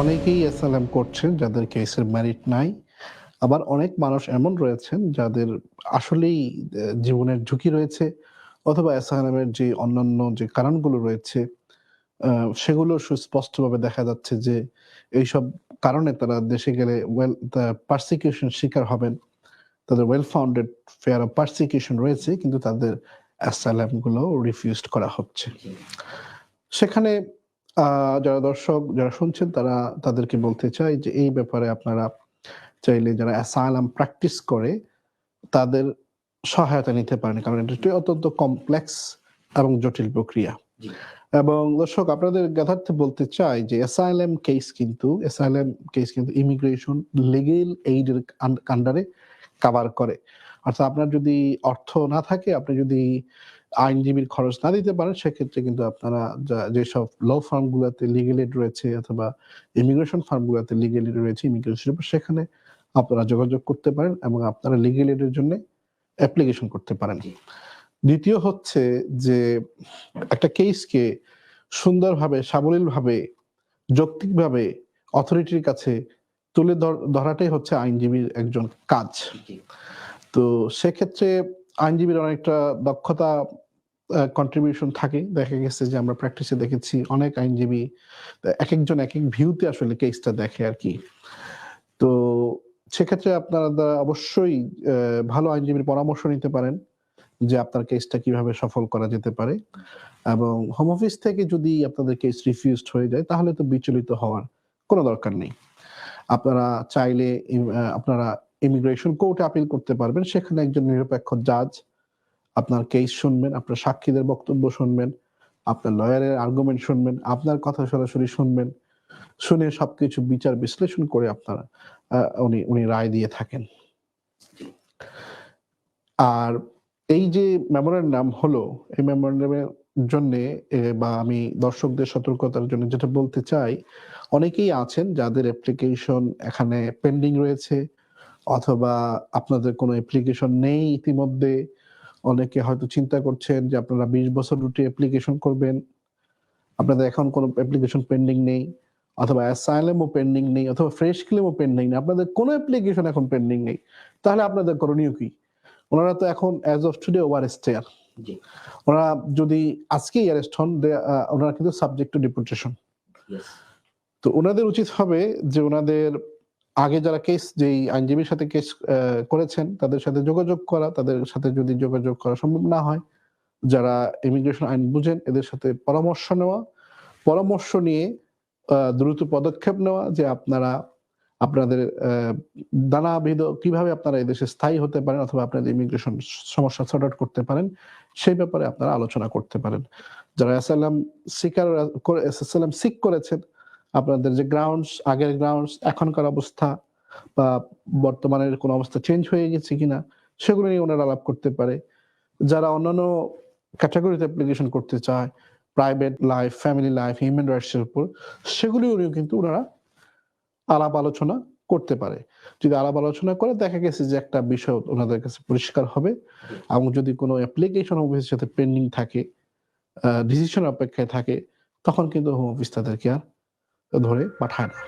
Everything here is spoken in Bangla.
অনেকেই এসএলএম করছেন যাদের কেসের মেরিট নাই। আবার অনেক মানুষ এমন রয়েছেন যাদের আসলেই জীবনের ঝুঁকি রয়েছে অথবা এসএলএম যে অন্যান্য যে কারণগুলো রয়েছে সেগুলো সুস্পষ্টভাবে দেখা যাচ্ছে যে এইসব কারণে তারা দেশে গেলে ওয়েল পার্সিকিউশন শিকার হবেন। তাদের well founded fear of persecution রয়েছে, কিন্তু তাদের অ্যাসাইলামগুলো রিফিউজড করা হচ্ছে। সেখানে যারা দর্শক যারা শুনছেন তারা তাদেরকে বলতে চাই যে এই ব্যাপারে আপনারা চাইলে যারা অ্যাসাইলাম প্র্যাকটিস করে তাদের সহায়তা নিতে পারেন। কারণ এটা অত্যন্ত কমপ্লেক্স এবং জটিল প্রক্রিয়া। এবং দর্শক আপনাদের জ্ঞাতার্থে বলতে চাই যে অ্যাসাইলাম কেস কিন্তু অ্যাসাইলাম কেস কিন্তু ইমিগ্রেশন লিগেল এইডের আন্ডারে কাভার করে। অর্থাৎ আপনার যদি অর্থ না থাকে আপনি যদি আইনজীবীর খরচ না দিতে পারেন সেক্ষেত্রে কিন্তু আপনারা যেসব ল ফার্মগুলোতে লিগেল এড রয়েছে অথবা ইমিগ্রেশন ফার্মগুলোতে লিগেল এড রয়েছে ইমিগ্রেশন সেখানে আপনারা যোগাযোগ করতে পারেন এবং আপনারা লিগেল এডের জন্য অ্যাপ্লিকেশন করতে পারেন। দ্বিতীয় হচ্ছে যে একটা কেসকে সুন্দরভাবে সাবলীলভাবে যৌক্তিকভাবে অথরিটির কাছে তুলে ধর- ধরাটাই হচ্ছে আইনজীবীর একজন কাজ। তো সেক্ষেত্রে আইনজীবীর অনেকটা দক্ষতা কন্ট্রিবিউশন থাকে। দেখা গেছে যে আমরা প্র্যাকটিসে দেখেছি অনেক আইনজীবী, এক একজন এক এক ভিউতে আসলে কেসটা দেখে আর কি। তো সেক্ষেত্রে আপনারা অবশ্যই ভালো আইনজীবীর পরামর্শ নিতে পারেন যে আপনার কেসটা কীভাবে সফল করা যেতে পারে। এবং হোম অফিস থেকে যদি আপনাদের কেস রিফিউজড হয়ে যায়, তাহলে তো বিচলিত হওয়ার কোনো দরকার নেই। আপনারা চাইলে আপনারা ইমিগ্রেশন কোর্টে আপিল করতে পারবেন। সেখানে একজন নিরপেক্ষ জাজ আপনার কেস শুনবেন, আপনার সাক্ষীদের বক্তব্য শুনবেন, আপনার লয়ারের আর্গুমেন্ট শুনবেন, আপনার কথা সরাসরি শুনবেন, শুনে সবকিছু বিচার বিশ্লেষণ করে আপনারা উনি উনি রায় দিয়ে থাকেন। আর এই যে মেমোরেন্ডাম হলো, এই মেমোরেন্ডামের জন্য বা আমি দর্শকদের সতর্কতার জন্য যেটা বলতে চাই, অনেকেই আছেন যাদের অ্যাপ্লিকেশন এখানে পেন্ডিং রয়েছে অথবা আপনাদের কোনো অ্যাপ্লিকেশন নেই ইতিমধ্যে অনেকে হয়তো চিন্তা করছেন যে আপনারা বিশ বছর রুটে অ্যাপ্লিকেশন করবেন আপনাদের এখন কোনো অ্যাপ্লিকেশন পেন্ডিং নেই অথবা অ্যাসাইলেমও পেন্ডিং নেই অথবা ফ্রেশ ক্লেমও পেন্ডিং নেই আপনাদের কোনো অ্যাপ্লিকেশন এখন পেন্ডিং নেই তাহলে আপনাদের করণীয় কি? ওনারা তো এখন as of today overstayer. ওনারা যদি আজকে অ্যারেস্ট হন ওনারা কিন্তু সাবজেক্ট টু ডিপুটেশন তো ওনাদের উচিত হবে যে ওনাদের আগে যারা কেস যেই আইনজীবীর সাথে কেস করেছেন তাদের সাথে যোগাযোগ করা তাদের সাথে যদি যোগাযোগ করা সম্ভব না হয় যারা ইমিগ্রেশন আইন বুঝেন এদের সাথে পরামর্শ নেওয়া পরামর্শ নিয়ে দ্রুত পদক্ষেপ নেওয়া যে আপনারা আপনাদের আহ, নানাবিধ কীভাবে আপনারা এদেশে স্থায়ী হতে পারেন অথবা আপনাদের ইমিগ্রেশন সমস্যা সর্ট আউট করতে পারেন সেই ব্যাপারে আপনারা আলোচনা করতে পারেন। যারা এসএলএম সিকার এসএলএম সিক করেছেন আপনাদের যে গ্রাউন্ডস আগের গ্রাউন্ডস এখনকার অবস্থা বা বর্তমানের কোন অবস্থা চেঞ্জ হয়ে গেছে কিনা, সেগুলো নিয়ে ওনারা আলাপ করতে পারে। যারা অন্যান্য ক্যাটাগরিতে অ্যাপ্লিকেশন করতে চায় private life family life human rights এর উপর, সেগুলিও নিয়েও কিন্তু ওনারা আলাপ আলোচনা করতে পারে। যদি আলাপ আলোচনা করে, দেখা গেছে যে একটা বিষয় ওনাদের কাছে পরিষ্কার হবে এবং যদি কোনো অ্যাপ্লিকেশন অফিসের সাথে পেন্ডিং থাকে ডিসিশন অপেক্ষায় থাকে, তখন কিন্তু হোম অফিস তাদেরকে আর ধরে পাঠায় না।